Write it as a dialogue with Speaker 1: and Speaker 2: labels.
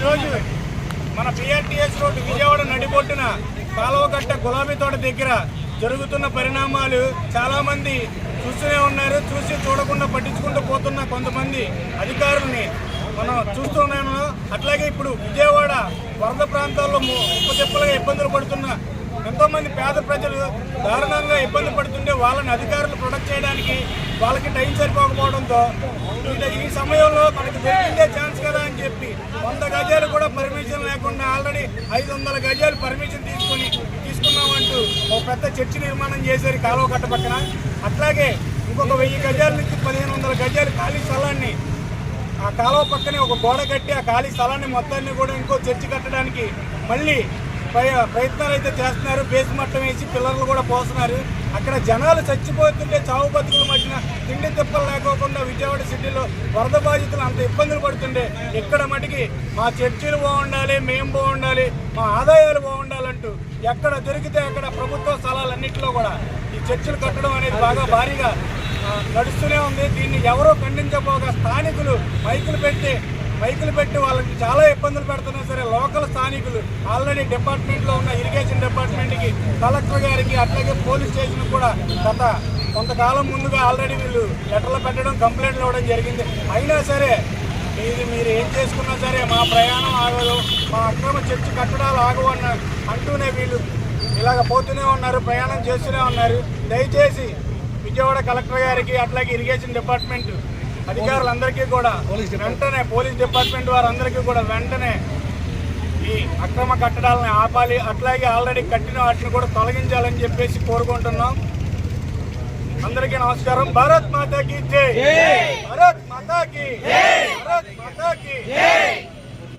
Speaker 1: ఈరోజు మన పిఆర్టీఎస్ రోడ్డు విజయవాడ నడిబొట్టున కాలువగట్ట గులాబీ తోట దగ్గర జరుగుతున్న పరిణామాలు చాలామంది చూస్తూనే ఉన్నారు. చూసి చూడకుండా పట్టించుకుంటూ పోతున్న కొంతమంది అధికారుల్ని మనం చూస్తున్నాము. అట్లాగే ఇప్పుడు విజయవాడ వరద ప్రాంతాల్లో ము- ఇబ్బందులు పడుతున్న ఎంతోమంది పేద ప్రజలు దారుణంగా ఇబ్బంది పడుతుంటే వాళ్ళని అధికారులు ప్రొటెక్ట్ చేయడానికి వాళ్ళకి టైం సరిపోకపోవడంతో ఈ- ఈ సమయంలో మనకి దొరికిందే ఛాన్స్ కదా అని చెప్పి వంద గజాలు కూడా పర్మిషన్ లేకుండా ఆల్రెడీ ఐదు వందల గజాలు పర్మిషన్ తీసుకుని తీసుకున్నామంటూ ఒక పెద్ద చర్చి నిర్మాణం చేశారు కాలువ కట్ట పక్కన. అట్లాగే ఇంకొక వెయ్యి గజాల నుంచి పదిహేను వందల గజాలు ఖాళీ స్థలాన్ని ఆ కాలువ పక్కనే ఒక గోడ కట్టి ఆ ఖాళీ స్థలాన్ని మొత్తాన్ని కూడా ఇంకో చర్చి కట్టడానికి మళ్ళీ ప్రయత్నాలు అయితే చేస్తున్నారు. బేస్ మట్టం వేసి పిల్లర్లు కూడా పోస్తున్నారు. అక్కడ జనాలు చచ్చిపోతుంటే చావు బతుకుల మధ్యన తిండి తిప్పలు లేకోకుండా విజయవాడ సిటీలో వరద బాధితులు అంత ఇబ్బందులు పడుతుండే ఇక్కడ మటుకి మా చర్చిలు బాగుండాలి మేము బాగుండాలి మా ఆదాయాలు బాగుండాలంటూ ఎక్కడ దొరికితే అక్కడ ప్రభుత్వ స్థలాలన్నింటిలో కూడా ఈ చర్చిలు కట్టడం అనేది బాగా భారీగా నడుస్తూనే ఉంది. దీన్ని ఎవరో ఖండించబోగా స్థానికులు మైకులు పెట్టి మైకులు పెట్టి వాళ్ళకి చాలా ఇబ్బందులు పెడుతున్నా సరే లోకల్ స్థానికులు ఆల్రెడీ డిపార్ట్మెంట్లో ఉన్న ఇరిగేషన్ డిపార్ట్మెంట్కి కలెక్టర్ గారికి అట్లాగే పోలీస్ స్టేషన్ కూడా గత కొంతకాలం ముందుగా ఆల్రెడీ వీళ్ళు లెటర్లు పెట్టడం కంప్లైంట్లు ఇవ్వడం జరిగింది. అయినా సరే ఇది మీరు ఏం చేసుకున్నా సరే మా ప్రయాణం ఆగదు మా అక్రమ చర్చి కట్టడాలు ఆగవు అన్న అంటూనే వీళ్ళు ఇలాగ పోతూనే ఉన్నారు ప్రయాణం చేస్తూనే ఉన్నారు. దయచేసి విజయవాడ కలెక్టర్ గారికి అట్లాగే ఇరిగేషన్ డిపార్ట్మెంట్ అధికారులందరికీ కూడా వెంటనే పోలీస్ డిపార్ట్మెంట్ వారందరికీ కూడా వెంటనే ఈ అక్రమ కట్టడాలను ఆపాలి. అట్లాగే ఆల్రెడీ కట్టిన వాటిని కూడా తొలగించాలని చెప్పేసి కోరుకుంటున్నాం. అందరికీ నమస్కారం. భారత్ మాతాకి జై. భారత్ మాతాకి భారత్ మాతాకి